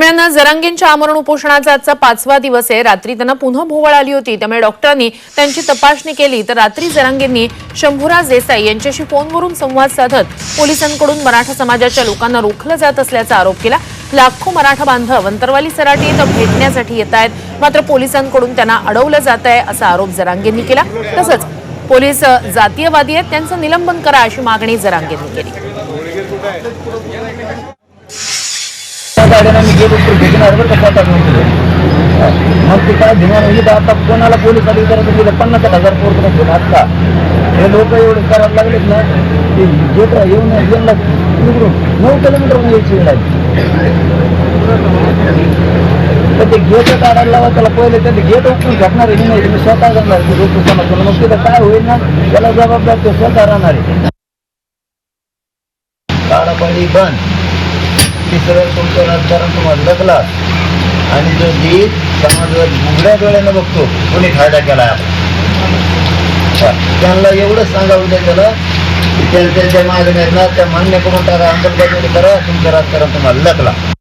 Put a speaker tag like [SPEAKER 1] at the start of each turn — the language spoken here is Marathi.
[SPEAKER 1] दरम्यान जरांगेंच्या आमरण उपोषणाचा आजचा पाचवा दिवस आहे. रात्री त्यांना पुन्हा भोवळ आली होती. त्यामुळे डॉक्टरांनी त्यांची तपासणी केली. तर रात्री जरांगेंनी शंभूराज देसाई यांच्याशी फोनवरून संवाद साधत पोलिसांकडून मराठा समाजाच्या लोकांना रोखलं जात असल्याचा आरोप केला. लाखो मराठा बांधव अंतरवाली सराटी इथं भेटण्यासाठी येत आहेत. मात्र पोलिसांकडून त्यांना अडवलं जात आहे असा आरोप जरांगेंनी केला. तसंच पोलीस जातीयवादी आहेत. त्यांचं निलंबन करा अशी मागणी जरांगेंनी केली.
[SPEAKER 2] त्या गाड्यांना मी गेलो तर भेटणार बरं का मग ते काय धिमान इथं आता कोणाला पोलीस अधिकाऱ्याचं गेलं पन्नास एक हजार कोर्ट घेऊन आता हे लोक एवढे करायला लागलेत ना ते गेट येऊन यांना तिकडून नऊ किलोमीटर यायची वेळ आहे तर ते गेट काढायला लावा त्याला पहिले ते गेट उचलून घटणार आहे नाही मी स्वतः जाणार ते लोक समजून मग तिथं काय होईल ना त्याला जबाबदार ते स्वतः राहणार आहे. काळापाडी बंद. तिसरं तुमचं राजकारण तुम्हाला लागला आणि जो जीत समाज उघड्या डोळ्यानं बघतो कोणी फायदा केला त्यांना एवढंच सांगा उद्या त्याला त्यांच्या ज्या मागण्या त्या मान्य करून टाका अंमलबजावणी करा तुमचं राजकारण तुम्हाला लागला